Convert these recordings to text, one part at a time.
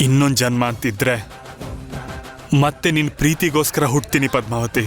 ಇನ್ನೊಂದು ಜನ್ಮ ಅಂತಿದ್ರೆ ಮತ್ತೆ ನಿನ್ನ ಪ್ರೀತಿಗೋಸ್ಕರ ಹುಟ್ತೀನಿ ಪದ್ಮಾವತಿ.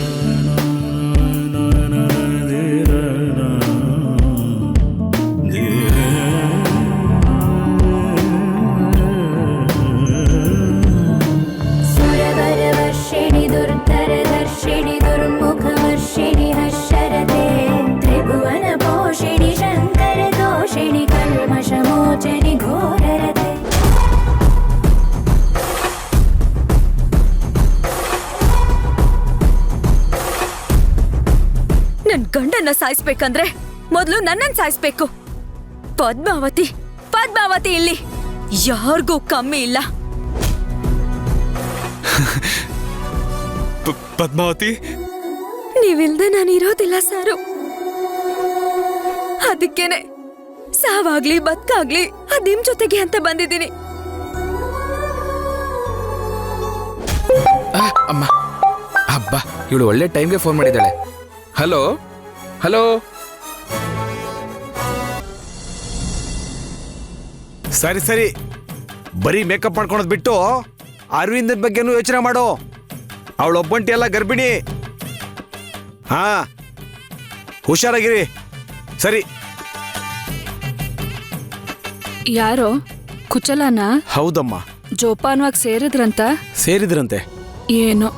ಗಂಡನ್ನ ಸಾಯಿಸ್ಬೇಕಂದ್ರೆ ಮೊದಲು ನನ್ನನ್ ಸಾಯಿಸ್ಬೇಕು. ಪದ್ಮಾವತಿ ಪದ್ಮಾವತಿ ಇಲ್ಲಿ. ಯಾರಿಗೂ ಕಮ್ಮಿ ಇಲ್ಲ. ಪದ್ಮಾವತಿ? ನೀವಿಲ್ದೆ ನಾನು ಇರೋದಿಲ್ಲ ಸಾರು. ಅದಕ್ಕೇನೆ ಸಾವಾಗ್ಲಿ ಬದುಕಾಗ್ಲಿ ಅದ್ ನಿಮ್ ಜೊತೆಗೆ ಅಂತ ಬಂದಿದ್ದೀನಿ. ಅಮ್ಮ. ಅಬ್ಬಾ ಇವಳು ಒಳ್ಳೆ ಟೈಮ್ಗೆ ಫೋನ್ ಮಾಡಿದ್ದಾಳೆ. ಹಲೋ? ಹಲೋ. ಸರಿ ಸರಿ. ಬರೀ ಮೇಕಪ್ ಮಾಡ್ಕೊಳೋದ್ ಬಿಟ್ಟು ಅರವಿಂದನ್ ಬಗ್ಗೆನೂ ಯೋಚನೆ ಮಾಡು. ಅವಳೊಬ್ಬಂಟಿ ಎಲ್ಲ ಗರ್ಭಿಣಿ. ಹಾ. ಹುಷಾರಾಗಿರಿ. ಸರಿ. ಯಾರೋ? ಕುಚಲನ? ಹೌದಮ್ಮ. ಜೋಪಾನವಾಗಿ ಸೇರಿದ್ರಂತ? ಸೇರಿದ್ರಂತೆ. ಏನು.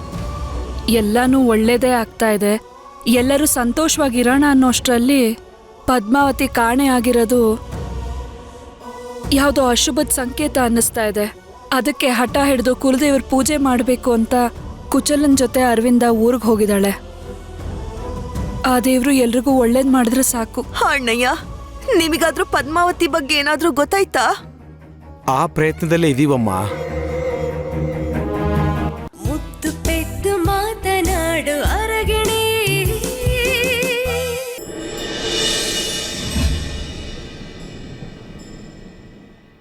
ಎಲ್ಲಾನು ಒಳ್ಳೇದೇ ಆಗ್ತಾ ಇದೆ. ಎಲ್ಲರೂ ಸಂತೋಷವಾಗಿರೋಣ ಅನ್ನೋಷ್ಟರಲ್ಲಿ ಪದ್ಮಾವತಿ ಕಾಣೆ ಆಗಿರೋದು ಯಾವುದೋ ಅಶುಭದ ಸಂಕೇತ ಅನ್ನಿಸ್ತಾ ಇದೆ. ಅದಕ್ಕೆ ಹಠ ಹಿಡಿದು ಕುಲದೇವ್ರ ಪೂಜೆ ಮಾಡಬೇಕು ಅಂತ ಕುಚಲನ್ ಜೊತೆ ಅರವಿಂದ ಊರಿಗೆ ಹೋಗಿದ್ದಾಳೆ. ಆ ದೇವರು ಎಲ್ರಿಗೂ ಒಳ್ಳೇದ್ ಮಾಡಿದ್ರೆ ಸಾಕು. ಅಣ್ಣಯ್ಯ ನಿಮಗಾದ್ರೂ ಪದ್ಮಾವತಿ ಬಗ್ಗೆ ಏನಾದರೂ ಗೊತ್ತಾಯ್ತಾ? ಆ ಪ್ರಯತ್ನದಲ್ಲೇ ಇದೀವಮ್ಮ.